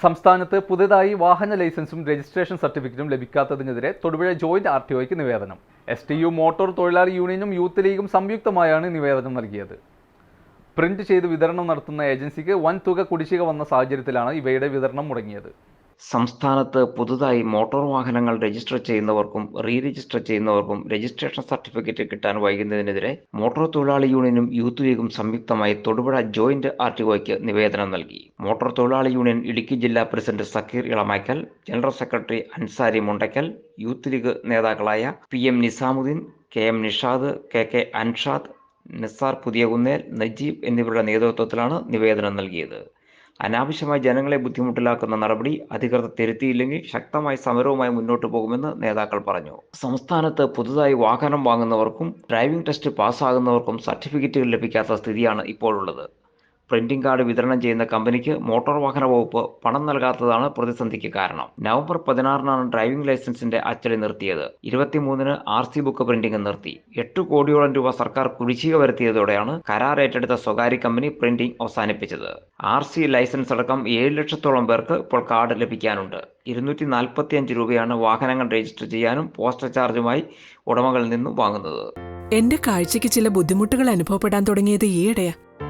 സംസ്ഥാനത്ത് പുതുതായി വാഹന ലൈസൻസും രജിസ്ട്രേഷൻ സർട്ടിഫിക്കറ്റും ലഭിക്കാത്തതിനെതിരെ തൊടുപുഴ ജോയിന്റ് ആർ ടി ഒയ്ക്ക് നിവേദനം. എസ് ടി യു മോട്ടോർ തൊഴിലാളി യൂണിയനും യൂത്ത് ലീഗും സംയുക്തമായാണ് നിവേദനം നൽകിയത്. പ്രിന്റ് ചെയ്ത് വിതരണം നടത്തുന്ന ഏജൻസിക്ക് വൻ തുക കുടിശ്ശിക വന്ന സാഹചര്യത്തിലാണ് ഇവയുടെ വിതരണം മുടങ്ങിയത്. സംസ്ഥാനത്ത് പുതുതായി മോട്ടോർ വാഹനങ്ങൾ രജിസ്റ്റർ ചെയ്യുന്നവർക്കും റീ രജിസ്റ്റർ ചെയ്യുന്നവർക്കും രജിസ്ട്രേഷൻ സർട്ടിഫിക്കറ്റ് കിട്ടാൻ വൈകുന്നതിനെതിരെ മോട്ടോർ തൊഴിലാളി യൂണിയനും യൂത്ത് ലീഗും സംയുക്തമായി തൊടുപുഴ ജോയിന്റ് ആർ ടി ഒയ്ക്ക് നിവേദനം നൽകി. മോട്ടോർ തൊഴിലാളി യൂണിയൻ ഇടുക്കി ജില്ലാ president Zakir Elamakkal general secretary Ansari Mundakkal youth league നേതാക്കളായ P M Nizamuddin K M Nishad K K Anshad Nizar Puthiyakunnel Najeeb എന്നിവരുടെ നേതൃത്വത്തിലാണ് നിവേദനം നൽകിയത്. അനാവശ്യമായി ജനങ്ങളെ ബുദ്ധിമുട്ടിലാക്കുന്ന നടപടി അധികൃതർ തിരുത്തിയില്ലെങ്കിൽ ശക്തമായ സമരവുമായി മുന്നോട്ട് പോകുമെന്ന് നേതാക്കൾ പറഞ്ഞു. സംസ്ഥാനത്ത് പുതുതായി വാഹനം വാങ്ങുന്നവർക്കും ഡ്രൈവിംഗ് ടെസ്റ്റ് പാസ്സാകുന്നവർക്കും സർട്ടിഫിക്കറ്റുകൾ ലഭിക്കാത്ത സ്ഥിതിയാണ് ഇപ്പോഴുള്ളത്. പ്രിന്റിംഗ് കാർഡ് വിതരണം ചെയ്യുന്ന കമ്പനിക്ക് മോട്ടോർ വാഹന വകുപ്പ് പണം നൽകാത്തതാണ് പ്രതിസന്ധിക്ക് കാരണം. നവംബർ പതിനാറിനാണ് ഡ്രൈവിംഗ് ലൈസൻസിന്റെ അച്ചടി നിർത്തിയത്. ഇരുപത്തിമൂന്നിന് ആർ സി ബുക്ക് പ്രിന്റിംഗ് നിർത്തി. എട്ട് കോടിയോളം രൂപ സർക്കാർ കുടിശ്ശിക വരുത്തിയതോടെയാണ് കരാർ ഏറ്റെടുത്ത സ്വകാര്യ കമ്പനി പ്രിന്റിംഗ് അവസാനിപ്പിച്ചത്. ആർ സി ലൈസൻസ് അടക്കം ഏഴ് ലക്ഷത്തോളം പേർക്ക് ഇപ്പോൾ കാർഡ് ലഭിക്കാനുണ്ട്. ഇരുന്നൂറ്റി നാൽപ്പത്തി അഞ്ച് രൂപയാണ് വാഹനങ്ങൾ രജിസ്റ്റർ ചെയ്യാനും പോസ്റ്റൽ ചാർജുമായി ഉടമകളിൽ നിന്നും വാങ്ങുന്നത്. എന്റെ കാഴ്ചയ്ക്ക് ചില ബുദ്ധിമുട്ടുകൾ അനുഭവപ്പെടാൻ തുടങ്ങിയത് ഈയിടെയാ.